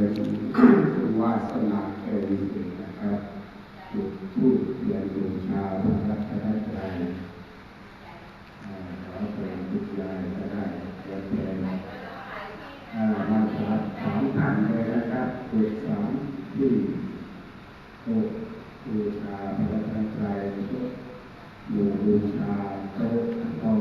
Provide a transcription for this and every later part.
เป็นวาสนาเป็นนะครับจุดทูบเทียนบูชาพระรัตนตรัยขอเป็นจุดลายจะได้จะเป็นมาตราสามพันเลยนะครับจุดสางที่หกบูชาพระรัตนตรัยบูชาโต๊ะทอง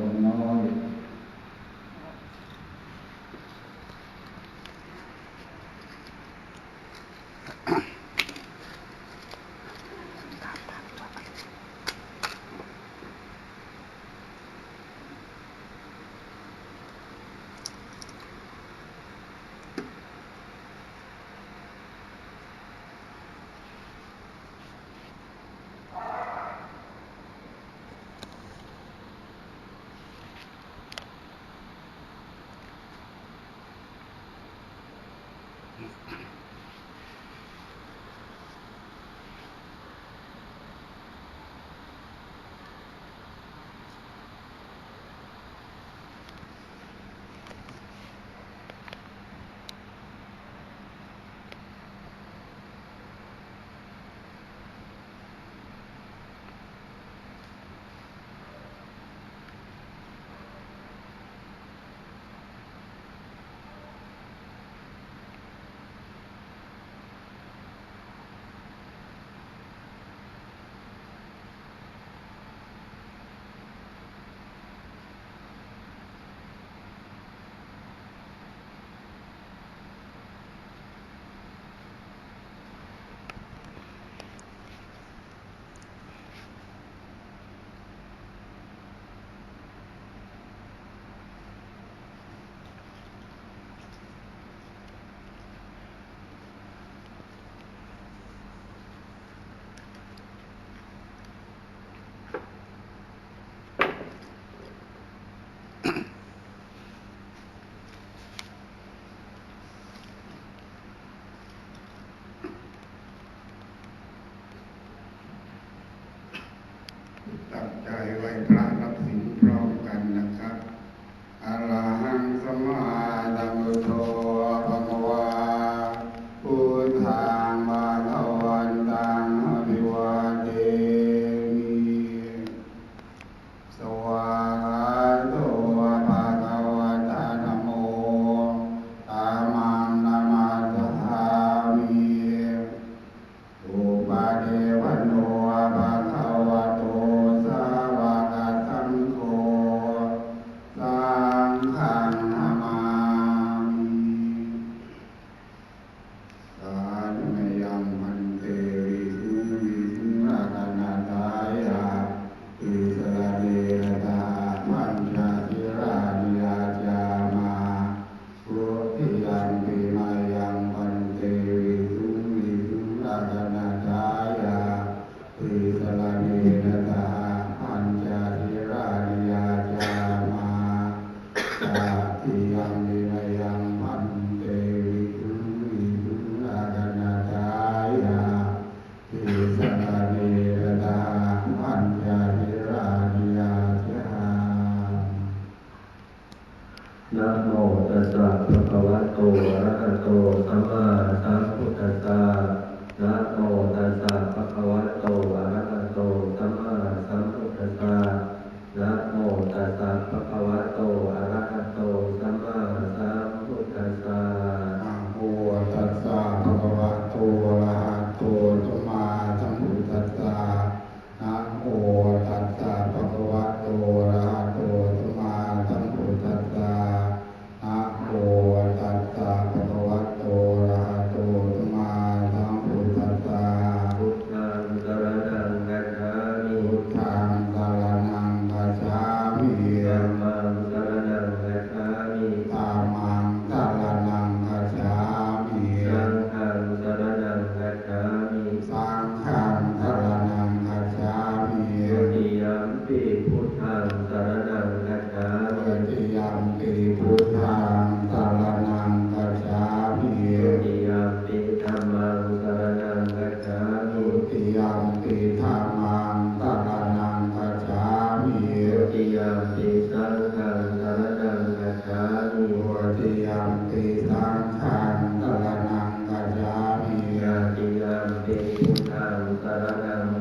sarana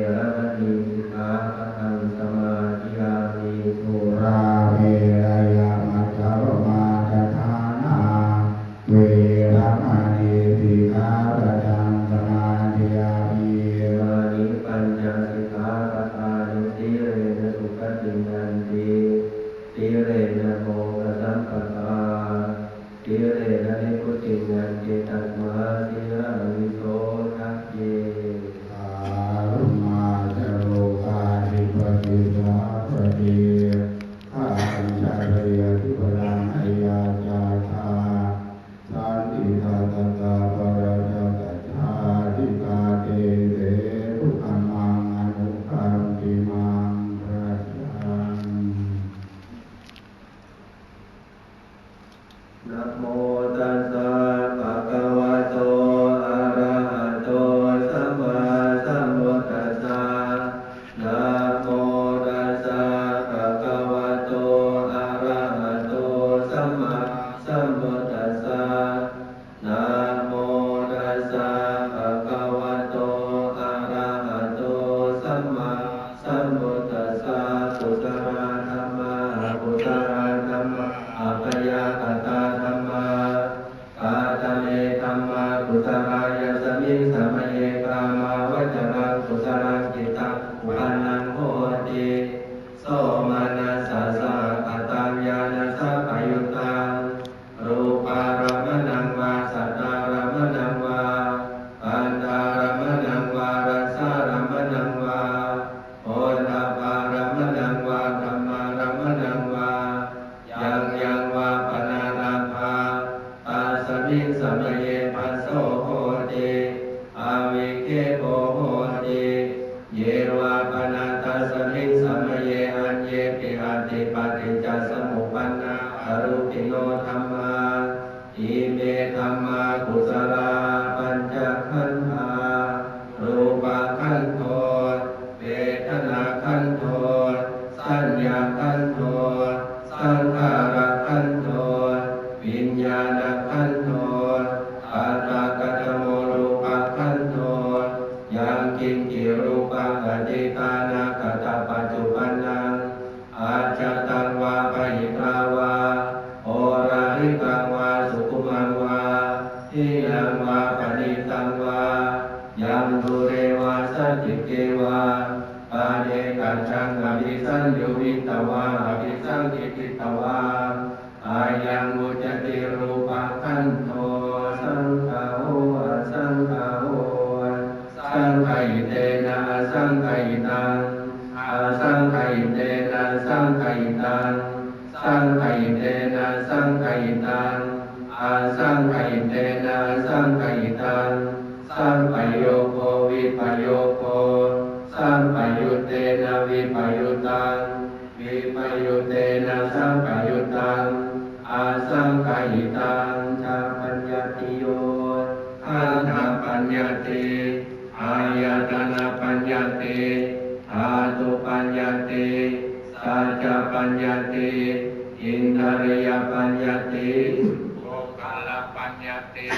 Yeah, I do. ekong ติธาตุปัญญติสัจปัญญติอินทรียปัญญติโภคลปัญญติ